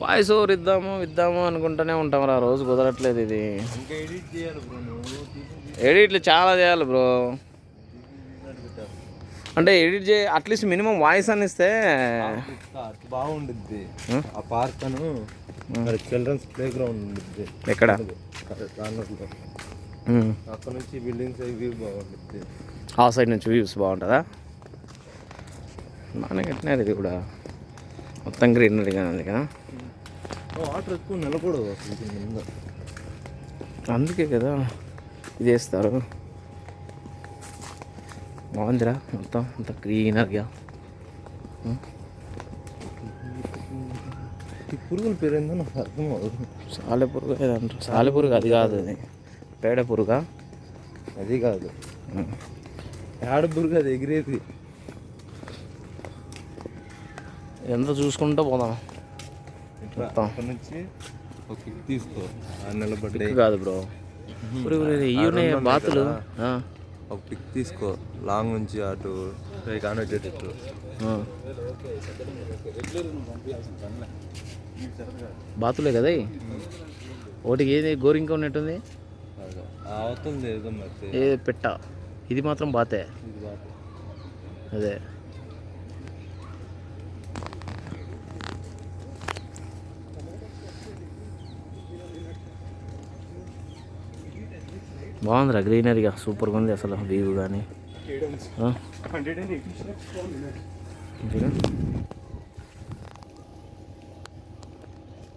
Voice over ఇద్దాము ఇద్దాము అనుకుంటూనే ఉంటాం రా రోజు కుదరట్లేదు ఇది. ఎడిట్లు చాలా చేయాలి బ్రో అంటే ఎడిట్ చే అట్లీస్ట్ మినిమం వాయిస్ అని ఇస్తే. బాగుండిద్ది? ఆ? పార్క్ అను చిల్డ్రన్స్ ప్లే గ్రౌండ్ ఉండిద్ది. ఎక్కడ. అక్కడ నుంచి బిల్డింగ్స్ వ్యూ బాగుండిద్ది. ఆ సైడ్ నుంచి వ్యూస్ బాగుంటుందా? బాగానే కట్టినారు ఇది కూడా. మొత్తం గ్రీనరీగా ఉంది కదా వాటర్ ఎక్కువ నిలకూడదు అసలు అందుకే కదా ఇది వేస్తారు బాగుందిరా మొత్తం అంత గ్రీనరీగా ఈ పురుగుల పేరు ఏందో నాకు అర్థం అవ్వదు సాలెపురుగు ఏదంటారు? సాలెపురుగు అది కాదు అది. పేడ పురుగా? అది కాదు. ఆడ పురుగు అది ఎగిరేది. ఎంత చూసుకుంటూ పోదాం. మొత్తం. నుంచి తీసుకో. కాదు బ్రో. పురుగు ఇవి బాతులు. ఒక పిక్ తీసుకో. లాంగ్ నుంచి అటు కానొచ్చేటట్టు ఆ. బాతులే కదా ఇవి? ఒకటికి ఏది? గోరింక ఉన్నట్టుంది. ఏ పెట్ట. ఇది మాత్రం బాతే. అదే. బాగుందిరా గ్రీనరీగా సూపర్గా ఉంది అసలు వ్యూ కానీ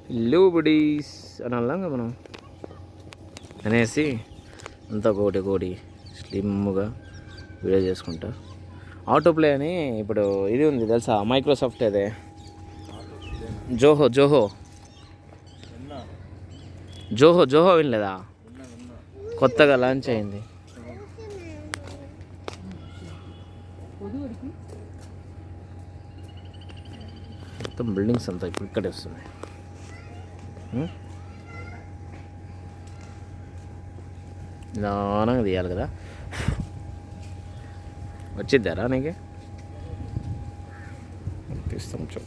హలో బుడీస్ అని అల్లంగా మనం. అనేసి అంతా కోటి కోటి స్లిమ్గా వీడియో చేసుకుంటా. ఆటో ప్లే అని ఇప్పుడు ఇది ఉంది తెలుసా? మైక్రోసాఫ్ట్ అదే జోహో జోహో. జోహో జోహో వినలేదా? కొత్తగా లాంచ్ అయింది. మొత్తం బిల్డింగ్స్ అంతా ఇప్పుడు ఇక్కడే వస్తున్నాయి. ఉం? నిదానంగా తీయాలి కదా. వచ్చిద్దారా నీకు? తీస్తాం చూ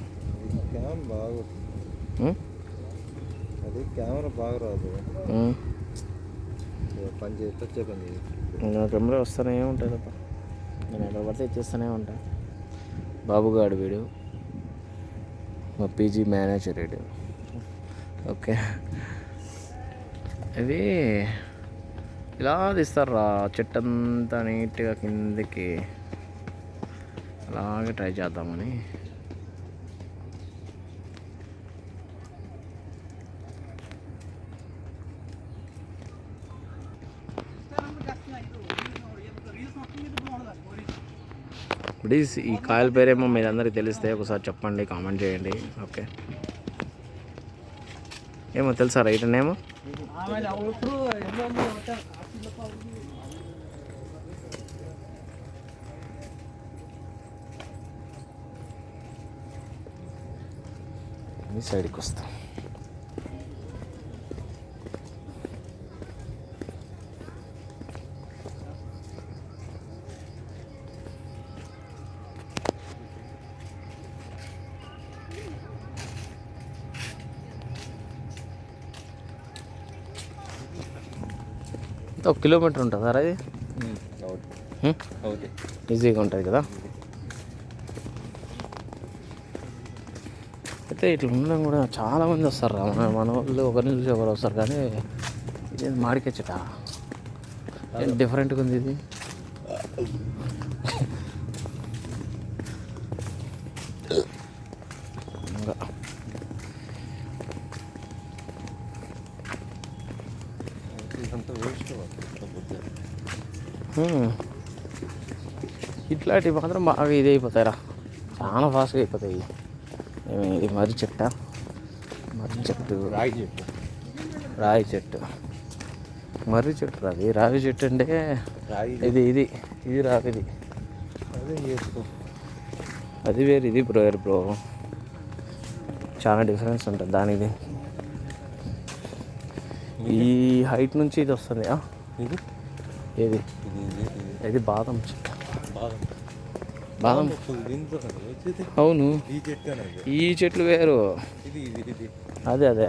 బాగా? అది కెమెరా బాగా రాదు. పని చేస్తే వచ్చే పని కెమెరా వస్తూనే ఉంటుంది తప్ప. నేను ఎక్కడ పడితే ఇచ్చేస్తూనే ఉంటా. బాబుగాడు వీడు. మా పీజీ మేనేజర్ వీడు. ఓకే. ఇవి ఇలా తీస్తారు చెట్టు అంతా నీట్గా కిందకి. అలాగే ట్రై చేద్దామని. ప్లీజ్ ఈ కాయల పేరేమో మీరు తెలిస్తే ఒకసారి చెప్పండి కామెంట్ చేయండి. ఓకే ఏమో తెలుసా రైట్ నేమో? ఈ సైడ్కి వస్తాం. ఒక కిలోమీటర్ ఉంటుందా రా ఇది అవుట్ హ్మ్? అవుట్ ఈజీగా ఉంటుంది కదా? అయితే ఇట్లా ఉండడం కూడా చాలా మంది వస్తారు రా. మన మన వాళ్ళు ఒకరిని చూసి ఒకరు వస్తారు కానీ ఇది ఏం డిఫరెంట్గా ఉంది ఇది ఇంకా ఇదంతా వేస్ట్ హ్మ్. ఇట్లాంటివి మాత్రం బాగా ఇది అయిపోతాయిరా. చాలా ఫాస్ట్గా అయిపోతాయి. ఏమి ఇది మర్రి చెట్ట? మర్రి చెట్టు. రాగి చెప్పు రాయి చెట్టు. మర్రి చెట్టు రాది రావి చెట్టు అంటే రాగి ఇది ఇది ఇది రావిది అదే వేరు ఇది బ్రో వేరు బ్రో. చాలా డిఫరెన్స్ ఉంటుంది దానికి ఈ హైట్ నుంచి ఇది వస్తుంది? ఇది? ఏది? ఇది బాదం చెట్టు బాదం. వచ్చేది? అవును. ఈ చెట్టు అనేది. ఈ చెట్లు వేరు. అదే అదే.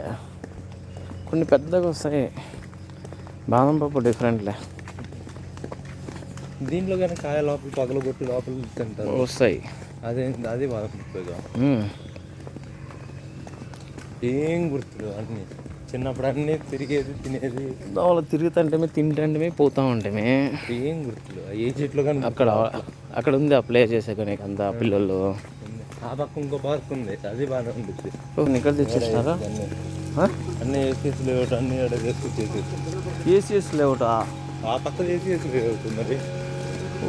కొన్ని పెద్దగా వస్తాయి. బాదం పప్పు డిఫరెంట్లే దీంట్లో కానీ కాయ లోపల పగలగొట్టి లోపల తింటారు. వస్తాయి. అదే అది ముప్పైగా మ్మ్. ఏం గుర్తులు అన్నీ. చిన్నప్పుడు అన్నీ తిరిగేది తినేది. దోమలు తిరుగుతుంటే తింటే పోతా ఉంటామే ఏం గుర్తులు ఏ చెట్లు కానీ అక్కడ అక్కడ ఉంది ఆ ప్లే చేసే కానీ అంత పిల్లలు. ఆ పక్క ఇంకో పార్క్ ఉంది. అది బాగానే ఉంటుంది ఇక్కడ తెచ్చేసినారా? అన్నీ. ఏసీఎస్ లేవుట్ అన్నీ ఏసీఎస్ లేవుటా ఆ? పక్క ఏసీఎస్ లేవుట్ మరి.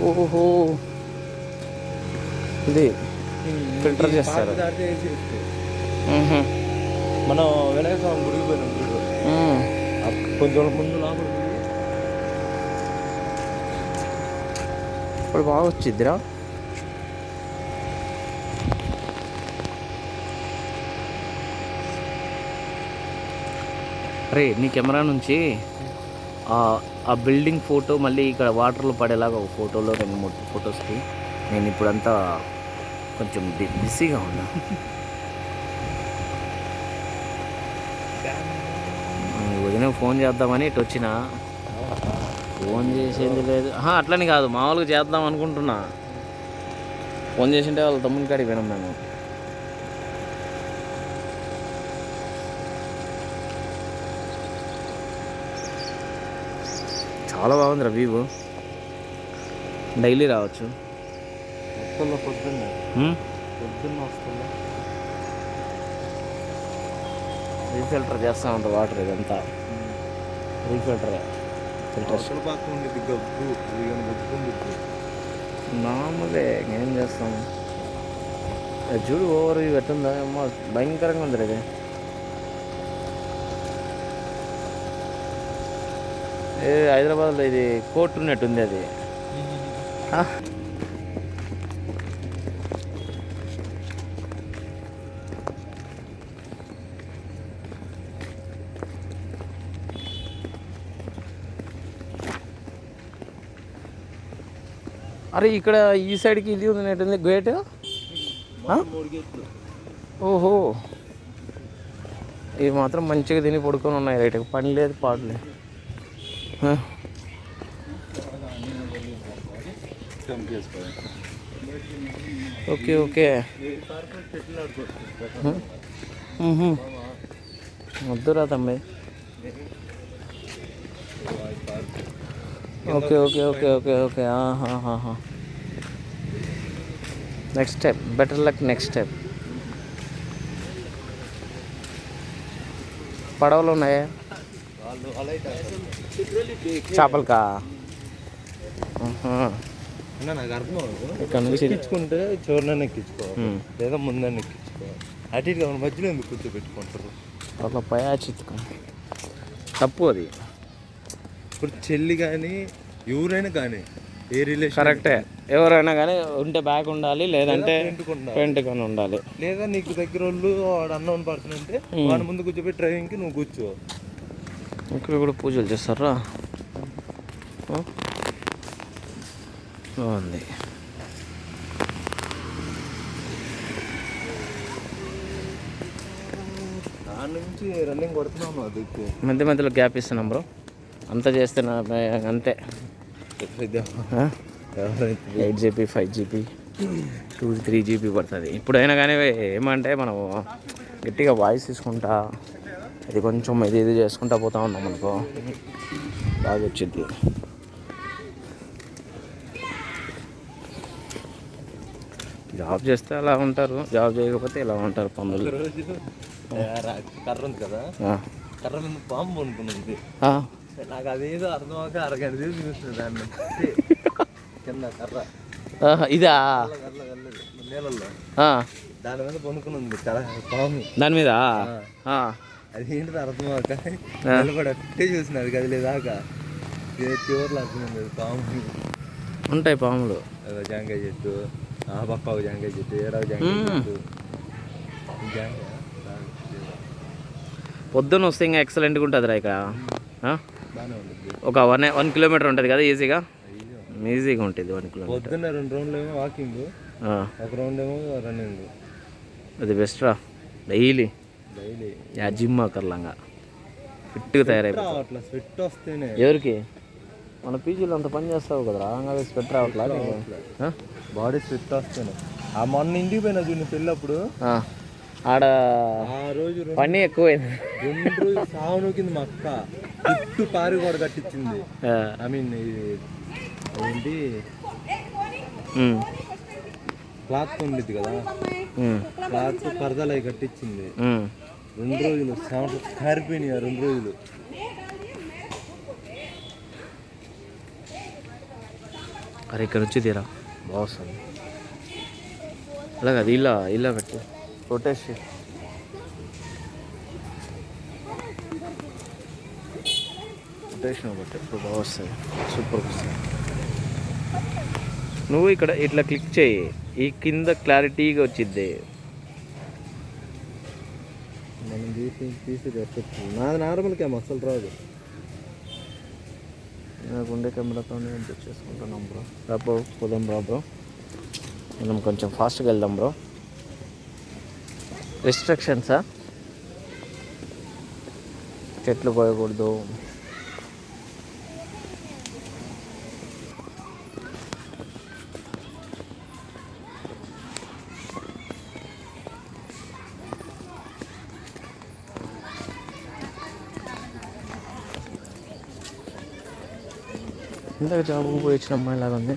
ఓహో. ఇది ఫిల్టర్ చేస్తారు? మనం వినాయక స్వామి గుడికి పోయినాం కొంచెం ముందు లోపల ఇప్పుడు బాగా వచ్చిద్దిరా. రే నీ కెమెరా నుంచి ఆ- బిల్డింగ్ ఫోటో మళ్ళీ ఇక్కడ వాటర్లో పడేలాగా ఒక ఫోటోలో రెండు మూడు ఫొటోస్కి. నేను ఇప్పుడంతా కొంచెం బిజీగా ఉన్నా ఆ, వదిన ఫోన్ చేద్దామని ఇటు వచ్చిన. ఫోన్ చేసేది లేదు. అట్లని కాదు. మామూలుగా చేద్దాం అనుకుంటున్నా. ఫోన్ చేసింటే వాళ్ళ తమ్ముని కాడికి వినం మేము. చాలా బాగుంది రా వ్యూ డైలీ రావచ్చు రీఫిల్టర్ చేస్తూ ఉంటారు వాటర్ ఇదంతా. గబ్బు ఉండిద్ది మామూలే ఏం చేస్తాం? చూడు ఓవర్ వ్యూ ఎట్టుందా ఏమో భయంకరంగా ఉంది ఇది. ఏ హైదరాబాద్లో ఇది కోర్టు ఉన్నట్టుంది అది. అరే ఇక్కడ ఈ సైడ్కి ఇది ఉంది గేట్? ఓహో. ఇవి మాత్రం మంచిగా తిని పడుకొని ఉన్నాయి రైట్. పని లేదు పాడు లేదు. Okay okay. వద్దురా తమ్మి. Okay okay okay okay okay. Next step better luck next step పడవలు ఉన్నాయా? చేపలకా? నాకు అర్థం ఇక్కడ నుంచి ఎక్కించుకుంటే చివరిన ఎక్కించుకోవాలి. లేదా ముందని ఎక్కించుకోవాలి అటు ఇటు మధ్యలో ఎందుకు కూర్చోబెట్టుకుంటారు? ఒక పయాచిత్తుకం తప్పు అది. ఇప్పుడు చెల్లి కానీ ఎవరైనా కానీ ఏ రిలేషన్ కరెక్టే. ఎవరైనా కానీ ఉంటే బ్యాగ్ ఉండాలి లేదంటే. ఫ్రంట్ కానీ ఉండాలి. లేదా నీకు దగ్గర వాళ్ళు వాడు అన్నోన్ పర్సన్ అంటే వాడి ముందు కూర్చోబెట్టి డ్రైవింగ్కి నువ్వు కూర్చో. ఇక్కడ కూడా పూజలు చేస్తారా? బాగుంది. దాని నుంచి రన్నింగ్ కొడుతున్నాను అది మధ్య మధ్యలో గ్యాప్ ఇస్తున్నాం బ్రో అంతా చేస్తే నా అంతే. Eight GB five GB two three GB పడుతుంది. ఇప్పుడైనా కానీ ఏమంటే మనం గట్టిగా వాయిస్ తీసుకుంటా ఇది కొంచెం ఇది ఇది చేసుకుంటా పోతా ఉన్నాం అనుకో బాగా వచ్చింది జాబ్ చేస్తే అలా ఉంటారు జాబ్ చేయకపోతే ఇలా ఉంటారు పనులు. కర్ర ఉంది కదా. కర్ర మీద పాము అనుకున్నది. నాకు అదేదో అర్థం అవ్వక అరగంట చూస్తుంది దాన్ని. కింద కర్ర. ఇదా? నీళ్ళల్లో. దాని మీద పనుకుని ఉంది కర్ర పాము. దాని మీద. అది ఏంటిది అర్థం అవ్వక నిలబడి అట్టే చూసినది కదిలేదాకా. ఏ చివర్లో అర్థమైంది అది పాము. ఉంటాయి పాములు. అదో జాంకాయ చెట్టు ఆ పక్క ఒక జాంకాయ చెట్టు. ఏడవ జాంకాయ. చెట్టు పొద్దున్న వస్తే ఇంకా ఎక్సలెంట్గా ఉంటుంది రా ఇక్కడ. ఒక వన్ వన్ కిలోమీటర్ ఉంటుంది కదా ఈజీగా ఈజీగా ఉంటుంది వన్ కిలోమీటర్. పొద్దున్న రెండు రోజులు ఏమో వాకింగ్ ఒక రౌండ్ ఏమో రన్నింగ్ అది బెస్ట్ రా. డైలీ డైలీ యా జిమ్ అక్కర్లంగా ఫిట్గా తయారైపోతుంది అట్లా స్వెట్ వస్తేనే. ఎవరికి? మన పీజీలో అంత పని చేస్తావు కదరా రాగా స్వెట్ రావట్లా? బాడీ స్వెట్ వస్తేనే. ఆ మొన్న ఇంటికి పోయినా చూడండి పెళ్ళప్పుడు. ఆడ ఆ రోజు పని ఎక్కువైంది. రెండు రోజులు కింద మా అక్క. చుట్టూ పారి కూడా కట్టించింది. ఐ మీన్ ఇది ఏంటి? క్లాత్ ఉండిద్ది కదా. క్లాత్ పరదలు అవి కట్టించింది. రెండు రోజులు సావులు కారిపోయినాయి రెండు రోజులు. అరే ఇక్కడ నుంచి తీరా? బాగుంది అలాగే అది ఇలా ఇలా పెట్టు రొటేట్ రొటేషన్ పెట్టు ఇప్పుడు బాగా వస్తుంది సూపర్ వస్తుంది నువ్వు ఇక్కడ ఇట్లా క్లిక్ చేయి. ఈ కింద క్లారిటీగా వచ్చిద్ది. మనం తీసి తీసి నాది నార్మల్ క్యామ్ అసలు రాదు. నాకు ఉండే కెమెరాతో అడ్జస్ట్ చేసుకుంటున్నాం బ్రో రాబో పోదాం రా బ్రో మనం కొంచెం ఫాస్ట్గా వెళ్దాం బ్రో రిస్ట్రిక్షన్సా చెట్లు పోయకూడదు ఇందాక జాబుకు పోయి వచ్చిన అమ్మాయి లాగా ఉంది.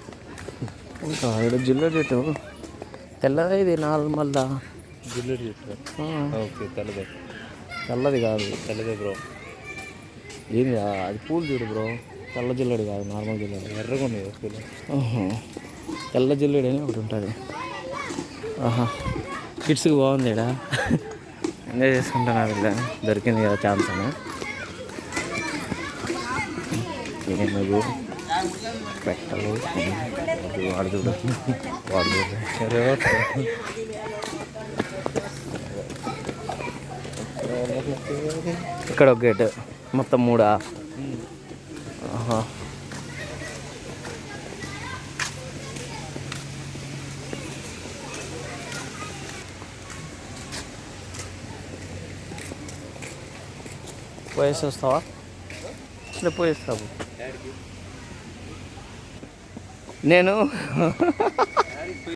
ఇంకా ఇక్కడ జిల్లెట్ చెట్టు తెల్లదా ఇది నార్మల్దా చేస్తారు ఆ, ఓకే తెల్లదే. తెల్లది కాదు. తెల్లదే బ్రో. ఏంది అది పూలు చూడు బ్రో. తెల్ల జిల్లెడు కాదు నార్మల్ జిల్లెడు. ఎర్రగా ఉన్నాయి పూలు. తెల్ల జిల్లెడు అని ఒకటి ఉంటుంది. ఆహా. కిడ్స్కి బాగుంది ఇక్కడ ఎంజాయ్ చేసుకుంటున్నారు ఇలా దొరికింది కదా ఛాన్స్ అని. ఏమగు పెట్టలు. వాడు చూడు. వాడు ఇక్కడ ఒక గేట్. మొత్తం మూడా? పోయేసి వస్తావా? లే పోయేస్తావు. నేను